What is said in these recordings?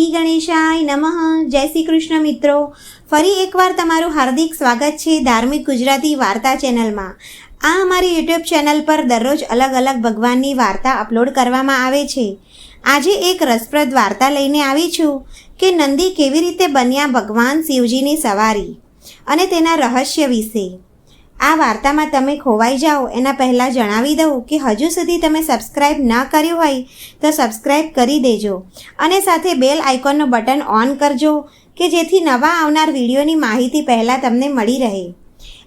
શ્રી ગણેશાય નમઃ. જય શ્રી કૃષ્ણ મિત્રો. ફરી એકવાર તમારું હાર્દિક સ્વાગત છે ધાર્મિક ગુજરાતી વાર્તા ચેનલમાં. આ અમારી યુટ્યુબ ચેનલ પર દરરોજ અલગ અલગ ભગવાનની વાર્તા અપલોડ કરવામાં આવે છે. આજે એક રસપ્રદ વાર્તા લઈને આવી છું કે નંદી કેવી રીતે બન્યા ભગવાન શિવજીની સવારી અને તેના રહસ્ય વિશે. આ વાર્તામાં તમે ખોવાઈ જાઓ, એના પહેલાં જણાવી દઉં કે હજુ સુધી તમે સબસ્ક્રાઇબ ન કર્યું હોય તો સબસ્ક્રાઇબ કરી દેજો અને સાથે બેલ આઇકોનનું બટન ઓન કરજો કે જેથી નવા આવનાર વિડીયોની માહિતી પહેલાં તમને મળી રહે.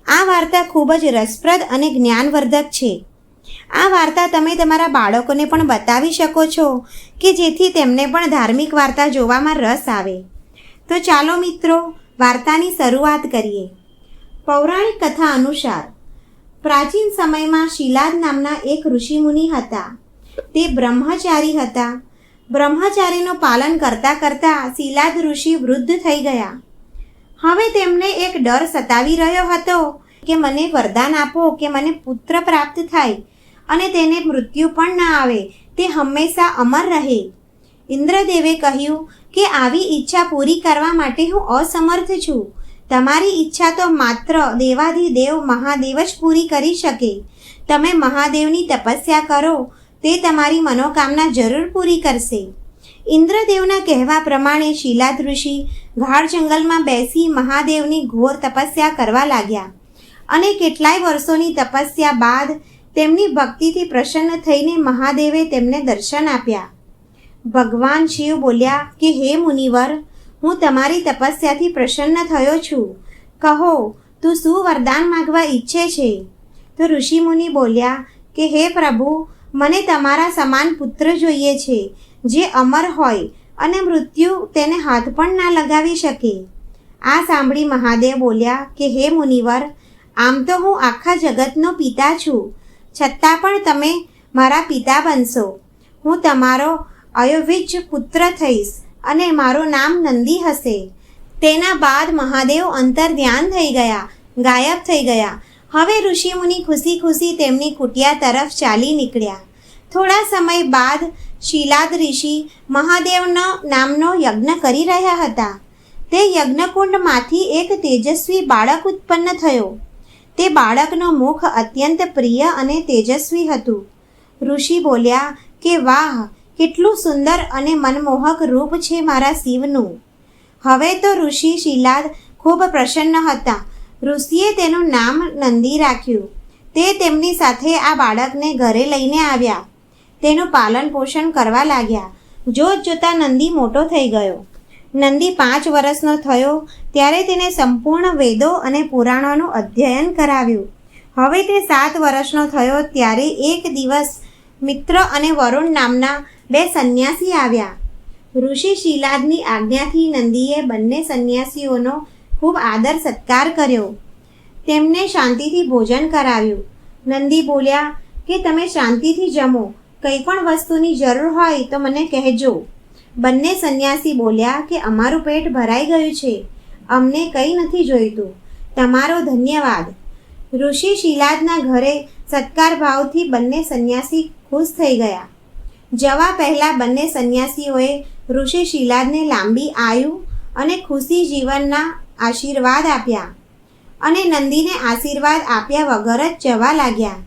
આ વાર્તા ખૂબ જ રસપ્રદ અને જ્ઞાનવર્ધક છે. આ વાર્તા તમે તમારા બાળકોને પણ બતાવી શકો છો કે જેથી તેમને પણ ધાર્મિક વાર્તા જોવામાં રસ આવે. તો ચાલો મિત્રો, વાર્તાની શરૂઆત કરીએ. પૌરાણિક કથા અનુસાર પ્રાચીન સમયમાં શિલાદ નામના એક ઋષિમુનિ હતા. તે બ્રહ્મચારી હતા. બ્રહ્મચારીનું પાલન કરતાં કરતાં શિલાદ ઋષિ વૃદ્ધ થઈ ગયા. હવે તેમને એક ડર સતાવી રહ્યો હતો કે મને વરદાન આપો, કે મને પુત્ર પ્રાપ્ત થાય અને તેને મૃત્યુ પણ ન આવે. તે હંમેશા અમર રહે. ઇન્દ્રદેવે કહ્યું કે આવી ઈચ્છા પૂરી કરવા માટે હું અસમર્થ છું. તમારી ઈચ્છા તો માત્ર દેવાધિદેવ મહાદેવ જ પૂરી કરી શકે. તમે મહાદેવની તપસ્યા કરો, તે તમારી મનોકામના જરૂર પૂરી કરશે. ઇન્દ્રદેવના કહેવા પ્રમાણે શિલાદ ઋષિ ગાઢ જંગલમાં બેસી મહાદેવની ઘોર તપસ્યા કરવા લાગ્યા. અને કેટલાય વર્ષોની તપસ્યા બાદ તેમની ભક્તિથી પ્રસન્ન થઈને મહાદેવે તેમને દર્શન આપ્યા. ભગવાન શિવ બોલ્યા કે, હે મુનિવર હું તમારી તપસ્યાથી પ્રસન્ન થયો છું. કહો, તું શું વરદાન માગવા ઈચ્છે છે? તો ઋષિમુનિ બોલ્યા, કે હે પ્રભુ, મને તમારા સમાન પુત્ર જોઈએ છે, જે અમર હોય અને મૃત્યુ તેને હાથ પણ ના લગાવી શકે. આ સાંભળી મહાદેવ બોલ્યા, કે હે મુનિવર, આમ તો હું આખા જગતનો પિતા છું, છતાં પણ તમે મારા પિતા બનશો. હું તમારો અયોવિજ પુત્ર થઈશ. અને મારું નામ નંદી હશે. તેના બાદ મહાદેવ અંતર ધ્યાન થઈ ગયા, ગાયબ થઈ ગયા. હવે ઋષિમુનિ ખુશી ખુશી તેમની કુટિયા તરફ ચાલી નીકળ્યા. થોડા સમય બાદ શિલાદ ઋષિ મહાદેવનો નામનો યજ્ઞ કરી રહ્યા હતા. તે યજ્ઞકુંડમાંથી એક તેજસ્વી બાળક ઉત્પન્ન થયો. તે બાળકનું મુખ અત્યંત પ્રિય અને તેજસ્વી હતું. ઋષિ બોલ્યા કે, વાહ કેટલું સુંદર અને મનમોહક રૂપ છે મારા શિવનું. હવે તો ઋષિ શિલાદ ખૂબ પ્રસન્ન હતા. ઋષિએ તેનું નામ નંદી રાખ્યું. તે તેમની સાથે આ બાળકને ઘરે લઈને આવ્યા. તેનું પાલન પોષણ કરવા લાગ્યા. જોત જોતા નંદી મોટો થઈ ગયો. નંદી પાંચ વર્ષનો થયો, ત્યારે તેને સંપૂર્ણ વેદો અને પુરાણોનું અધ્યયન કરાવ્યું. હવે તે સાત વર્ષનો થયો, ત્યારે એક દિવસ મિત્ર અને વરુણ નામના બે સંન્યાસી આવ્યા. ઋષિ શિલાદની આજ્ઞાથી નંદીએ બંને સંન્યાસીઓનો ખૂબ આદર સત્કાર કર્યો. તેમને શાંતિથી ભોજન કરાવ્યું. નંદી બોલ્યા, કે તમે શાંતિથી જમો. કંઈ પણ વસ્તુની જરૂર હોય તો મને કહેજો. બંને સંન્યાસી બોલ્યા, કે અમારું પેટ ભરાઈ ગયું છે. અમને કંઈ નથી જોઈતું. તમારો ધન્યવાદ. ઋષિ શિલાદના ઘરે સત્કાર ભાવથી બંને સંન્યાસી ખુશ થઈ ગયા. જવા પહેલાં બંને સંન્યાસીઓએ ઋષિ શિલાદને લાંબી આયુ અને ખુશી જીવનના આશીર્વાદ આપ્યા અને નંદીને આશીર્વાદ આપ્યા વગર જ જવા લાગ્યા.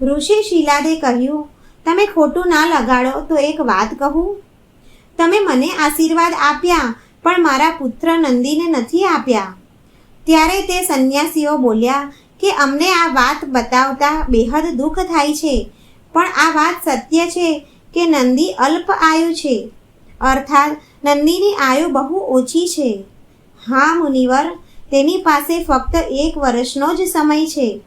ઋષિ શિલાદે કહ્યું, તમે ખોટું ના લગાડો તો એક વાત કહું. તમે મને આશીર્વાદ આપ્યા, પણ મારા પુત્ર નંદીને નથી આપ્યા. ત્યારે તે સંન્યાસીઓ બોલ્યા કે, અમને આ વાત બતાવતા બેહદ દુઃખ થાય છે, પણ આ વાત સત્ય છે કે નંદી અલ્પ આયુ છે. અર્થાત, નંદીની આયુ બહુ ઓછી છે. હા, મુનિવર, તેની પાસે ફક્ત એક વર્ષનો જ સમય છે.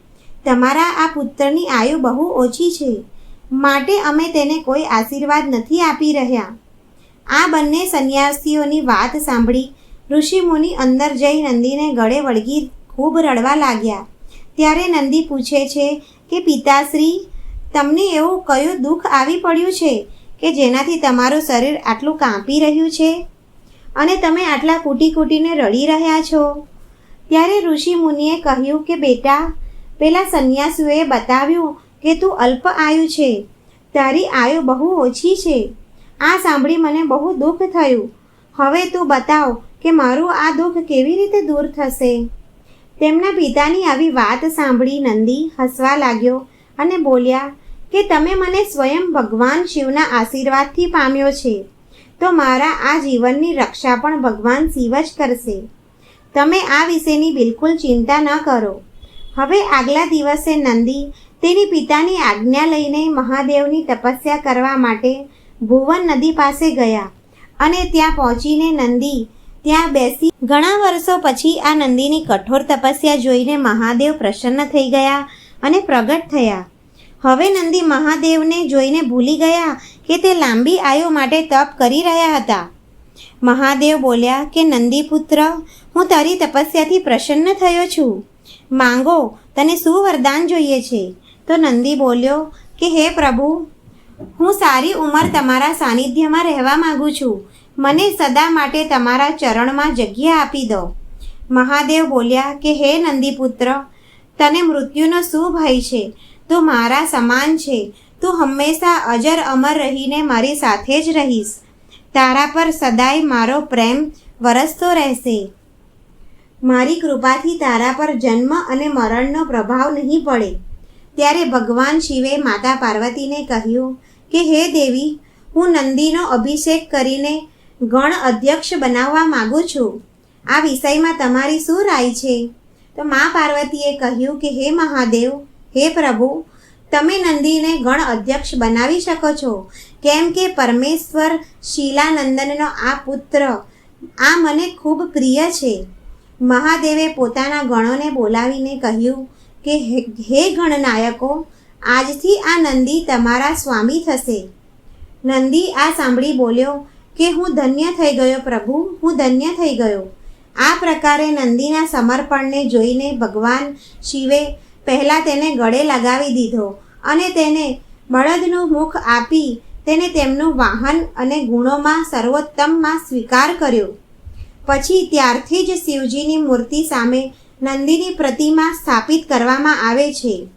તમારા આ પુત્રની આયુ બહુ ઓછી છે. માટે અમે તેને કોઈ આશીર્વાદ નથી આપી રહ્યા. આ બંને સંન્યાસીઓની વાત સાંભળી ઋષિમુનિ અંદર જઈ નંદીને ગળે વળગી ખૂબ રડવા લાગ્યા. ત્યારે નંદી પૂછે છે કે, પિતાશ્રી તમને એવું કયું દુઃખ આવી પડ્યું છે કે જેનાથી તમારું શરીર આટલું કાંપી રહ્યું છે? અને તમે આટલા કૂટી કૂટીને રડી રહ્યા છો? ત્યારે ઋષિ મુનિએ કહ્યું કે, બેટા, પેલા સંન્યાસીઓએ બતાવ્યું કે તું અલ્પ આયુ છે. તારી આયુ બહુ ઓછી છે. આ સાંભળી મને બહુ દુઃખ થયું. હવે તું બતાવ કે મારું આ દુઃખ કેવી રીતે દૂર થશે? તેમના પિતાની આવી વાત સાંભળી નંદી હસવા લાગ્યો અને બોલ્યા કે તમે મને સ્વયં ભગવાન શિવના આશીર્વાદથી પામ્યો છે, તો મારા આ જીવનની રક્ષા પણ ભગવાન શિવ જ કરશે. તમે આ વિશેની બિલકુલ ચિંતા ન કરો. હવે આગલા દિવસે નંદી તેની પિતાની આજ્ઞા લઈને મહાદેવની તપસ્યા કરવા માટે ભુવન નદી પાસે ગયા અને ત્યાં પહોંચીને નંદી ત્યાં બેસી ઘણા વર્ષો પછી આ નંદીની કઠોર તપસ્યા જોઈને મહાદેવ પ્રસન્ન થઈ ગયા અને પ્રગટ થયા. હવે નંદી મહાદેવને જોઈને ભૂલી ગયા કે તે લાંબી આયુ માટે તપ કરી રહ્યા હતા. મહાદેવ બોલ્યા કે, નંદીપુત્ર, હું તારી તપસ્યાથી પ્રસન્ન થયો છું. માંગો, તને શું વરદાન જોઈએ છે. તો નંદી બોલ્યો કે, હે પ્રભુ, હું સારી ઉંમર તમારા સાનિધ્યમાં રહેવા માંગુ છું. મને સદા માટે તમારા ચરણમાં જગ્યા આપી દો. મહાદેવ બોલ્યા કે, હે નંદીપુત્ર, તને મૃત્યુનો શું ભય છે? તું મારા સમાન છે. તું હંમેશા અજર અમર રહીને મારી સાથે જ રહીશ. તારા પર સદાય મારો પ્રેમ વરસતો રહેશે. મારી કૃપાથી તારા પર જન્મ અને મરણનો પ્રભાવ નહીં પડે. ત્યારે ભગવાન શિવે માતા પાર્વતીને કહ્યું કે, હે દેવી, હું નંદીનો અભિષેક કરીને ગણ અધ્યક્ષ બનાવવા માગું છું. આ વિષયમાં તમારી શું રાય છે? તો મા પાર્વતીએ કહ્યું કે, હે મહાદેવ હે પ્રભુ, તમે નંદીને ગણ અધ્યક્ષ બનાવી શકો છો. કેમ કે પરમેશ્વર શીલાનંદનનો આ પુત્ર આ મને ખૂબ પ્રિય છે. મહાદેવે પોતાના ગણોને બોલાવીને કહ્યું કે હે- ગણનાયકો, આજથી આ નંદી તમારા સ્વામી થશે. નંદી આ સાંભળી બોલ્યો કે હું ધન્ય થઈ ગયો પ્રભુ, હું ધન્ય થઈ ગયો. આ પ્રકારે નંદીના સમર્પણને જોઈને ભગવાન શિવે પહેલાં તેને ગળે લગાવી દીધો અને તેને બળદનું મુખ આપી તેને તેમનું વાહન અને ગુણોમાં સર્વોત્તમમાં સ્વીકાર કર્યો. પછી ત્યારથી જ શિવજીની મૂર્તિ સામે નંદીની પ્રતિમા સ્થાપિત કરવામાં આવે છે.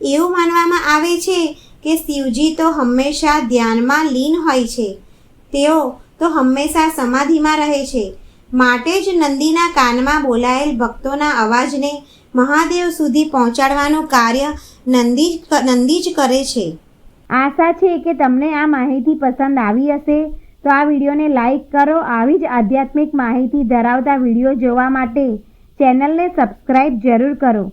એવું માનવામાં આવે છે કે શિવજી તો હંમેશા ધ્યાનમાં લીન હોય છે. તેઓ તો હંમેશા સમાધિમાં રહે છે. માટે જ નંદીના કાનમાં બોલાયેલ ભક્તોના અવાજને મહાદેવ સુધી પહોંચાડવાનું કાર્ય નંદી નંદી જ કરે છે. આશા છે કે તમને આ માહિતી પસંદ આવી હશે. તો આ વિડીયોને લાઈક કરો, આવી જ આધ્યાત્મિક માહિતી ધરાવતા વીડિયો જોવા માટે ચેનલને સબસ્ક્રાઈબ જરૂર કરો.